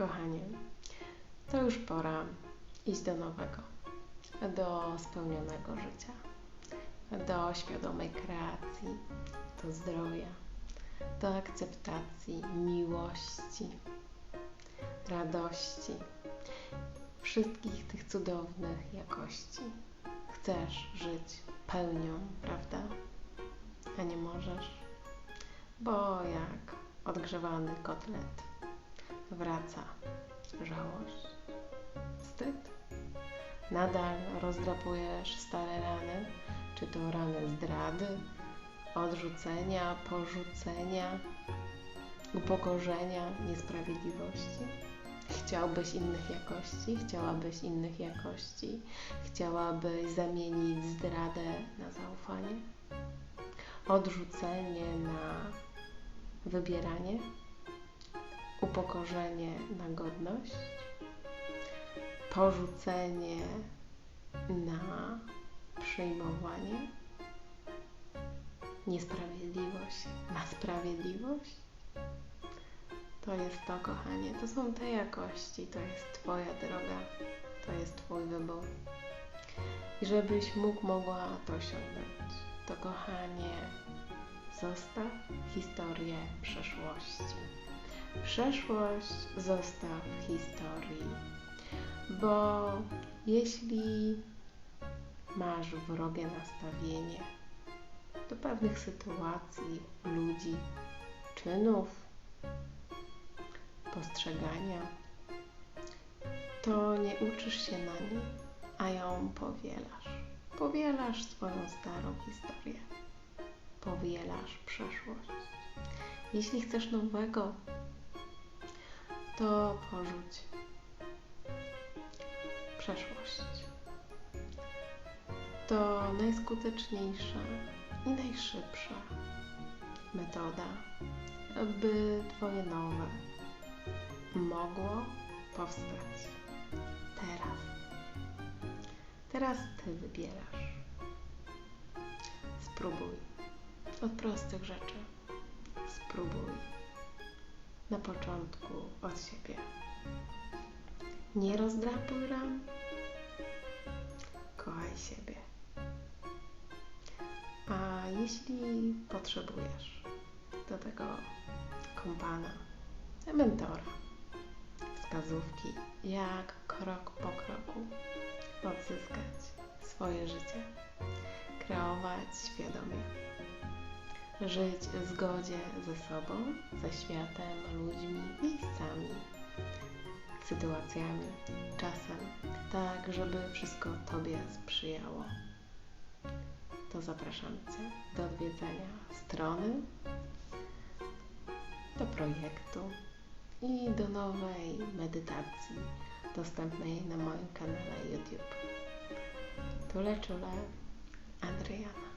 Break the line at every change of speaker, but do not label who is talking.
Kochanie, to już pora iść do nowego, do spełnionego życia, do świadomej kreacji, do zdrowia, do akceptacji, miłości, radości, wszystkich tych cudownych jakości. Chcesz żyć pełnią, prawda? A nie możesz, bo jak odgrzewany kotlet wraca żałość, wstyd. Nadal rozdrapujesz stare rany, czy to rany zdrady, odrzucenia, porzucenia, upokorzenia, niesprawiedliwości. Chciałbyś innych jakości, chciałabyś innych jakości, chciałabyś zamienić zdradę na zaufanie, odrzucenie na wybieranie, upokorzenie na godność, porzucenie na przyjmowanie, niesprawiedliwość na sprawiedliwość. To jest to, kochanie, to są te jakości, to jest Twoja droga, to jest Twój wybór. I żebyś mógł, mogła to osiągnąć, to kochanie, zostaw historię przeszłości. Przeszłość zostaw w historii, bo jeśli masz wrogie nastawienie do pewnych sytuacji, ludzi, czynów, postrzegania, to nie uczysz się na niej, a ją powielasz. Powielasz swoją starą historię, powielasz przeszłość. Jeśli chcesz nowego, to porzuć przeszłość. To najskuteczniejsza i najszybsza metoda, by Twoje nowe mogło powstać teraz. Teraz Ty wybierasz. Spróbuj od prostych rzeczy. Spróbuj na początku od siebie. Nie rozdrapuj ram. Kochaj siebie. A jeśli potrzebujesz do tego kompana, mentora, wskazówki, jak krok po kroku odzyskać swoje życie, kreować świadomie, żyć w zgodzie ze sobą, ze światem, ludźmi, miejscami, sytuacjami, czasem, tak, żeby wszystko Tobie sprzyjało. To zapraszam Cię do odwiedzenia strony, do projektu i do nowej medytacji dostępnej na moim kanale YouTube. Tule czule, Adriana.